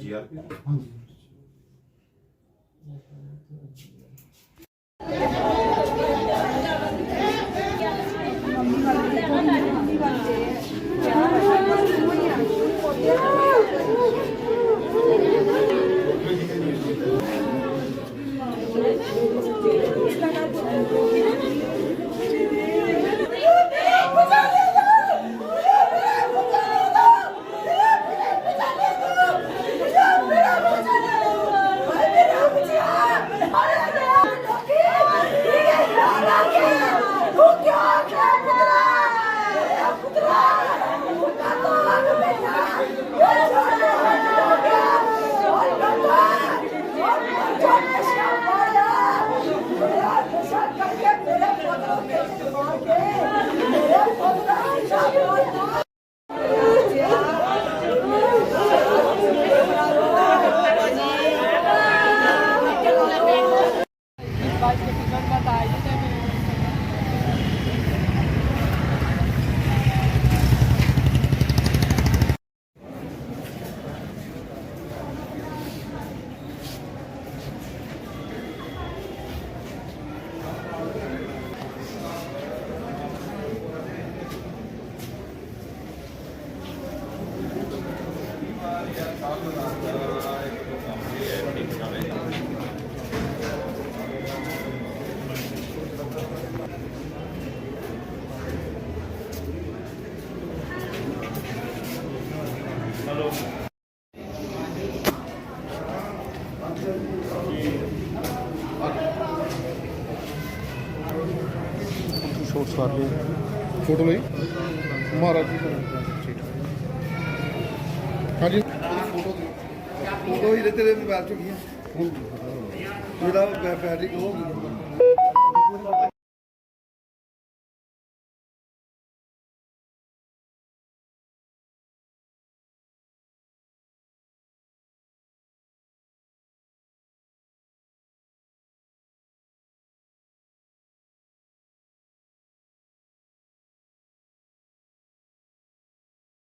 ਗਿਆ 10 ਮਿੰਟ ਤੱਕ ਇਹ ਸਾਰੀ ਸ਼ੋਟਸ ਕਰ ਲਈ ਫੋਟੋ ਲਈ ਮਹਾਰਾਜ ਜੀ ਹਾਂਜੀ ਫੋਟੋ ਫੋਟੋ ਹੀ ਤੇਰੇ ਮੋਬਾਈਲ ਚ ਗਈਆਂ ਜਿਹੜਾ ਬੈ- ਬੈਟਰੀ ਹੋ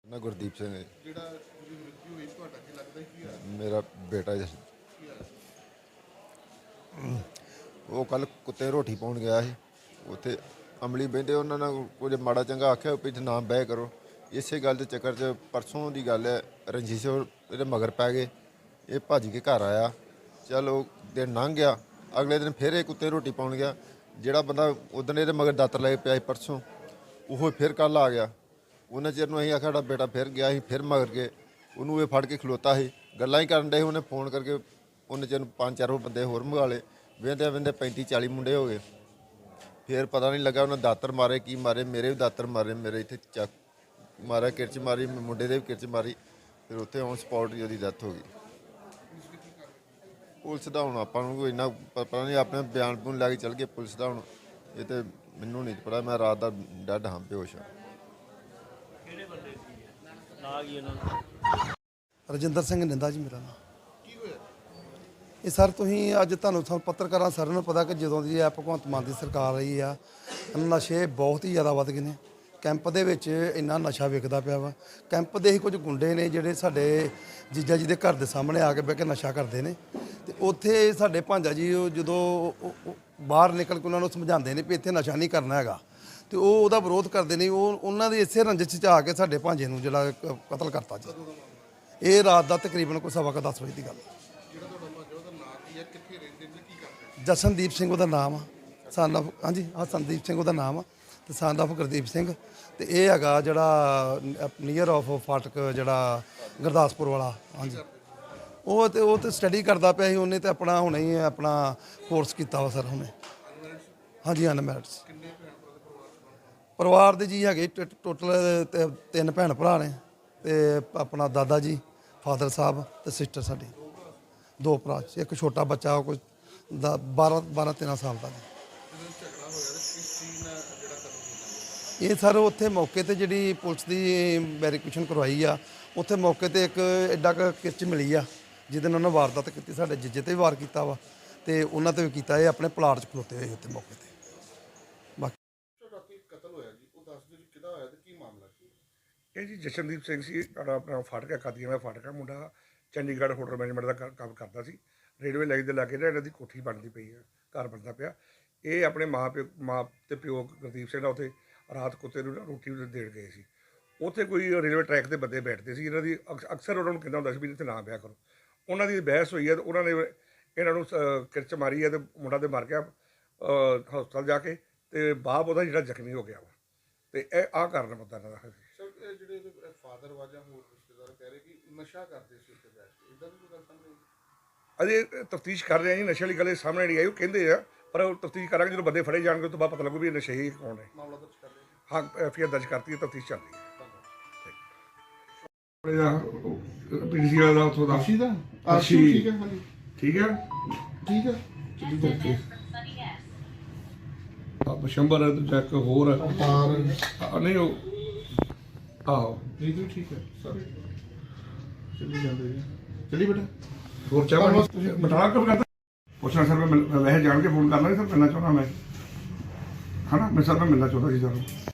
ਮੈਂ ਗੁਰਦੀਪ ਸਿੰਘ ਹੈ ਜੀ। ਜਿਹੜਾ ਜਿਹੜੀ ਮ੍ਰਿਤੂ ਹੋਈ ਤੁਹਾਡਾ ਕੀ ਲੱਗਦਾ ਕੀ ਆ ਮੇਰਾ ਬੇਟਾ ਜੀ। ਉਹ ਕੱਲ ਕੁੱਤੇ ਰੋਟੀ ਪਾਉਣ ਗਿਆ ਸੀ। ਉੱਥੇ ਅਮਲੀ ਬਹਿੰਦੇ ਉਹਨਾਂ ਨਾਲ ਕੁਝ ਮਾੜਾ ਚੰਗਾ ਆਖਿਆ ਵੀ ਇੱਥੇ ਨਾ ਬਹਿ ਕਰੋ। ਇਸੇ ਗੱਲ ਦੇ ਚੱਕਰ 'ਚ ਪਰਸੋਂ ਦੀ ਗੱਲ ਹੈ ਰਣਜੀਤ ਸਿੰਘ ਇਹਦੇ ਮਗਰ ਪੈ ਗਏ। ਇਹ ਭੱਜ ਕੇ ਘਰ ਆਇਆ। ਚਲ ਉਹ ਦਿਨ ਲੰਘ ਗਿਆ। ਅਗਲੇ ਦਿਨ ਫਿਰ ਇਹ ਕੁੱਤੇ ਰੋਟੀ ਪਾਉਣ ਗਿਆ। ਜਿਹੜਾ ਬੰਦਾ ਉਦੋਂ ਇਹਦੇ ਮਗਰ ਦਾਤਰ ਲੈ ਕੇ ਪਿਆ ਸੀ ਪਰਸੋਂ ਉਹ ਫਿਰ ਕੱਲ ਆ ਗਿਆ। ਉਹਨਾਂ ਚਿਰ ਨੂੰ ਅਸੀਂ ਆਖਿਆ ਸਾਡਾ ਬੇਟਾ ਫਿਰ ਗਿਆ ਸੀ ਫਿਰ ਮਗਰ ਕੇ ਉਹਨੂੰ ਇਹ ਫੜ ਕੇ ਖਲੋਤਾ ਸੀ। ਗੱਲਾਂ ਹੀ ਕਰਨ ਡਏ ਸੀ, ਉਹਨੇ ਫੋਨ ਕਰਕੇ ਉਹਨੇ ਚਿਰ ਨੂੰ ਪੰਜ ਚਾਰ ਬੰਦੇ ਹੋਰ ਮੰਗਾ ਲਏ। ਵੇਂਦੇ ਵੇਂਦੇ 35 40 ਮੁੰਡੇ ਹੋ ਗਏ। ਫਿਰ ਪਤਾ ਨਹੀਂ ਲੱਗਾ ਉਹਨਾਂ ਦਾਤਰ ਮਾਰੇ ਕੀ ਮਾਰੇ ਮੇਰੇ ਵੀ ਦਾਤਰ ਮਾਰੇ ਮੇਰੇ ਇੱਥੇ ਚੱਕ ਮਾਰਿਆ ਕਿਰਚ ਮਾਰੀ ਮੁੰਡੇ ਦੇ ਵੀ ਕਿਰਚ ਮਾਰੀ ਫਿਰ ਉੱਥੇ ਔਨ ਸਪੌਟ ਹੀ ਉਹਦੀ ਡੈਥ ਹੋ ਗਈ। ਪੁਲਿਸ ਦਾ ਹੁਣ ਆਪਾਂ ਨੂੰ ਕੋਈ ਇੰਨਾ ਪਤਾ ਨਹੀਂ ਆਪਣੇ ਬਿਆਨ ਬੂਨ ਲੈ ਕੇ ਚੱਲ ਗਏ ਪੁਲਿਸ ਦਾ ਹੁਣ। ਇਹ ਤੇ ਮੈਨੂੰ ਨਹੀਂ ਪਤਾ ਮੈਂ ਰਾਤ ਦਾ ਡੱਡ ਹਾਂ ਬੇਹੋਸ਼ ਹਾਂ। ਰਜਿੰਦਰ ਸਿੰਘ ਨਿੰਦਾ ਜੀ ਮੇਰਾ ਨਾਮ। ਕੀ ਹੋਇਆ? ਇਹ ਸਰ ਤੁਸੀਂ ਅੱਜ ਤੁਹਾਨੂੰ ਸਭ ਪੱਤਰਕਾਰਾਂ ਸਾਰਿਆਂ ਨੂੰ ਪਤਾ ਕਿ ਜਦੋਂ ਦੀ ਇਹ ਭਗਵੰਤ ਮਾਨ ਦੀ ਸਰਕਾਰ ਰਹੀ ਆ ਨਸ਼ੇ ਬਹੁਤ ਹੀ ਜ਼ਿਆਦਾ ਵੱਧ ਗਏ ਨੇ। ਕੈਂਪ ਦੇ ਵਿੱਚ ਇੰਨਾ ਨਸ਼ਾ ਵਿਕਦਾ ਪਿਆ ਵਾ। ਕੈਂਪ ਦੇ ਹੀ ਕੁਝ ਗੁੰਡੇ ਨੇ ਜਿਹੜੇ ਸਾਡੇ ਜੀਜਾ ਜੀ ਦੇ ਘਰ ਦੇ ਸਾਹਮਣੇ ਆ ਕੇ ਬਹਿ ਕੇ ਨਸ਼ਾ ਕਰਦੇ ਨੇ। ਤੇ ਉੱਥੇ ਸਾਡੇ ਭਾਂਜਾ ਜੀ ਉਹ ਜਦੋਂ ਉਹ- ਉਹ ਬਾਹਰ ਨਿਕਲ ਕੇ ਉਹਨਾਂ ਨੂੰ ਸਮਝਾਉਂਦੇ ਨੇ ਵੀ ਇੱਥੇ ਨਸ਼ਾ ਨਹੀਂ ਕਰਨਾ ਹੈਗਾ। ਤੇ ਉਹ ਉਹਦਾ ਵਿਰੋਧ ਕਰਦੇ ਨੇ ਉਹ ਉਹਨਾਂ ਦੇ ਇਸੇ ਰੰਜਿਸ਼ 'ਚ ਆ ਕੇ ਸਾਡੇ ਭਾਂਜੇ ਨੂੰ ਜਿਹੜਾ ਕ- ਕਤਲ ਕਰਤਾ ਜੀ। ਇਹ ਰਾਤ ਦਾ ਤਕਰੀਬਨ ਕੋਈ ਸਵਾ ਕੁ ਦਸ ਵਜੇ ਦੀ ਗੱਲ ਹੈ। ਜਸਨਦੀਪ ਸਿੰਘ ਉਹਦਾ ਨਾਮ ਆ। Son of ਹਾਂਜੀ ਹਾਂ ਸੰਦੀਪ ਸਿੰਘ ਉਹਦਾ ਨਾਮ ਆ ਤੇ son of ਗੁਰਦੀਪ ਸਿੰਘ। ਤੇ ਇਹ ਹੈਗਾ ਜਿਹੜਾ ਨੀਅਰ ਆਫ ਫਾਟਕ ਜਿਹੜਾ ਗੁਰਦਾਸਪੁਰ ਵਾਲਾ ਹਾਂਜੀ। ਉਹ ਤੇ ਉਹ ਤੇ ਸਟੱਡੀ ਕਰਦਾ ਪਿਆ ਸੀ ਉਹਨੇ ਤੇ ਆਪਣਾ ਹੁਣੇ ਹੀ ਆਪਣਾ ਕੋਰਸ ਕੀਤਾ ਵਾ ਸਰ ਹੁਣੇ। ਹਾਂਜੀ ਅਨਮੈਰਿਡਸ ਪਰਿਵਾਰ ਦੇ ਜੀ ਹੈਗੇ ਟੋਟਲ ਤਿੰਨ ਭੈਣ ਭਰਾ ਨੇ ਤੇ ਆਪਣਾ ਦਾਦਾ ਜੀ, ਫਾਦਰ ਸਾਹਿਬ ਤੇ ਸਿਸਟਰ ਸਾਡੀ। ਦੋ ਭਰਾ ਇੱਕ ਛੋਟਾ ਬੱਚਾ, ਉਹ ਕੋਈ 12 12 13 ਸਾਲ ਦਾ ਜੀ। ਇਹ ਸਰ ਉੱਥੇ ਮੌਕੇ ਤੇ ਜਿਹੜੀ ਪੁਲਿਸ ਦੀ ਵੈਰੀਫਿਕੇਸ਼ਨ ਕਰਵਾਈ ਆ, ਉੱਥੇ ਮੌਕੇ ਤੇ ਇੱਕ ਐਡਾ ਕੁ ਕਿਰਚ ਮਿਲੀ ਆ, ਜਿਹਦੇ ਨਾਲ ਉਹਨਾਂ ਵਾਰਦਾਤ ਕੀਤੀ, ਸਾਡੇ ਜੱਜੇ ਤੇ ਵੀ ਵਾਰ ਕੀਤਾ ਵਾ, ਤੇ ਉਹਨਾਂ ਤੇ ਵੀ ਕੀਤਾ, ਇਹ ਆਪਣੇ ਪਲਾਟ 'ਚ ਖਲੋਤੇ ਹੋਏ ਉੱਥੇ ਮੌਕੇ ਤੇ ਬਾਕੀ ਰਾਤੀ ਕਤਲ ਹੋਇਆ ਜੀ ਉਹ ਦੱਸ ਦਿਓ ਜੀ ਕਿਹਦਾ ਹੋਇਆ ਤੇ ਕੀ ਮਾਮਲਾ ਕੀ ਇਹ ਜੀ ਜਸ਼ਨਦੀਪ ਸਿੰਘ ਸੀ ਸਾਡਾ ਆਪਣਾ ਫਾਟਕਾ ਖਾਦੀਆਂ ਦਾ ਫਾਟਕਾ ਮੁੰਡਾ ਚੰਡੀਗੜ੍ਹ ਹੋਟਲ ਮੈਨੇਜਮੈਂਟ ਦਾ ਕ- ਕੰਮ ਕਰਦਾ ਸੀ। ਰੇਲਵੇ ਲਾਈਨ ਦੇ ਲਾਗੇ ਨਾ ਇਹਨਾਂ ਦੀ ਕੋਠੀ ਬਣਦੀ ਪਈ ਹੈ ਘਰ ਬਣਦਾ ਪਿਆ। ਇਹ ਆਪਣੇ ਮਾਂ ਪਿਓ, ਮਾਂ ਤੇ ਪਿਓ ਗੁਰਦੀਪ ਸਿੰਘ ਦਾ ਉੱਥੇ ਰਾਤ ਕੁੱਤੇ ਨੂੰ ਰੋਟੀ ਦੇਣ ਗਏ ਸੀ। ਉੱਥੇ ਕੋਈ ਰੇਲਵੇ ਟਰੈਕ ਤੇ ਬੰਦੇ ਬੈਠਦੇ ਸੀ, ਇਹਨਾਂ ਦੀ ਅਕਸ- ਅਕਸਰ ਉਹਨਾਂ ਨੂੰ ਕਹਿੰਦਾ ਹੁੰਦਾ ਸੀ ਵੀ ਇੱਥੇ ਨਾ ਵਿਆਹ ਕਰੋ। ਉਹਨਾਂ ਦੀ ਬਹਿਸ ਹੋਈ ਹੈ ਤੇ ਉਹਨਾਂ ਨੇ ਇਹਨਾਂ ਨੂੰ ਸ- ਕਿਰਚ ਮਾਰੀ ਹੈ ਤੇ ਮੁੰਡਾ ਤੇ ਮਰ ਗਿਆ ਹਸਪਤਾਲ ਜਾ ਕੇ ਤੇ ਬਾਪ ਉਹਦਾ ਜਿਹੜਾ ਜ਼ਖਮੀ ਹੋ ਗਿਆ ਵਾ। ਤੇ ਇਹ ਆਹ ਕਾਰਨ ਪਤਾ ਇਹਨਾਂ ਦਾ ਸਰ ਇਹ ਜਿਹੜੇ ਉਹਦੇ ਫਾਦਰ ਵਾਜਾ ਹੋਰ ਰਿਸ਼ਤੇਦਾਰ ਕਹਿ ਰਹੇ ਕਿ ਨਸ਼ਾ ਕਰਦੇ ਸੀ ਉੱਥੇ ਬੈਠ ਕੇ। ਇਦਾਂ ਦੀ ਕੋਈ ਗੱਲ ਸਾਹਮਣੇ ਆਈ? ਅਜੇ ਤਫਤੀਸ਼ ਕਰ ਰਹੇ ਆ ਜੀ ਨਸ਼ੇ ਵਾਲੀ ਗੱਲ ਇਹ ਸਾਹਮਣੇ ਨਹੀਂ ਆਈ ਉਹ ਕਹਿੰਦੇ ਆ ਪਰ ਉਹ ਤਫਤੀਸ਼ ਕਰਾਂਗੇ ਜਦੋਂ ਬੰਦੇ ਫੜੇ ਜਾਣਗੇ ਉਸ ਤੋਂ ਬਾਅਦ ਪਤਾ ਲੱਗੂ ਵੀ ਇਹ ਨਸ਼ੇ ਹੀ ਕੌਣ ਹੈ। ਮਾਮਲਾ ਦਰਜ ਕਰ ਜੀ ਹਾਂ ਐਫਆਈਆਰ ਦਰਜ ਕਰਤੀ ਹੈ ਤਫਤੀਸ਼ ਚੱਲ ਰਹੀ ਹੈ। ਧੰਨਵਾਦ ਪੀਡੀਸੀ ਵਾਲਾ ਉੱਥੋਂ ਦਾ। ਆਸ਼ੀ ਦਾ? ਆਸ਼ੂ, ਠੀਕ ਹੈ ਹਾਂਜੀ। ਠੀਕ ਹੈ? ਠੀਕ ਹੈ। ਚਲੀ ਜਾਂਦੀ ਆ ਬਸ਼ੰਬਰ ਹੈ ਦੂਜਾ ਇੱਕ ਹੋਰ ਹੈ। ਆ, ਨਹੀਂ ਉਹ ਆਹੋ ਨਹੀਂ ਤਾਂ ਠੀਕ ਹੈ। ਸਰ ਚਲੀ ਜਾਂਦੇ ਜੀ। ਚਲੀ ਬੇਟਾ। ਹੋਰ ਚਾਹ ਪਾਣੀ? ਬਟਾਲਾ ਕਰ ਕਰਦਾ ਪੁੱਛਣਾ ਸਰ ਮੈਂ ਮਿਲ- ਵੈਸੇ ਜਾਣ ਕੇ ਫੋਨ ਕਰਨਾ ਸੀ ਸਰ ਮਿਲਣਾ ਚਾਹੁੰਦਾ ਮੈਂ। ਹਨਾ? ਮੈਂ ਸਰ ਮੈਂ ਮਿਲਣਾ ਚਾਹੁੰਦਾ ਸੀ ਸਰ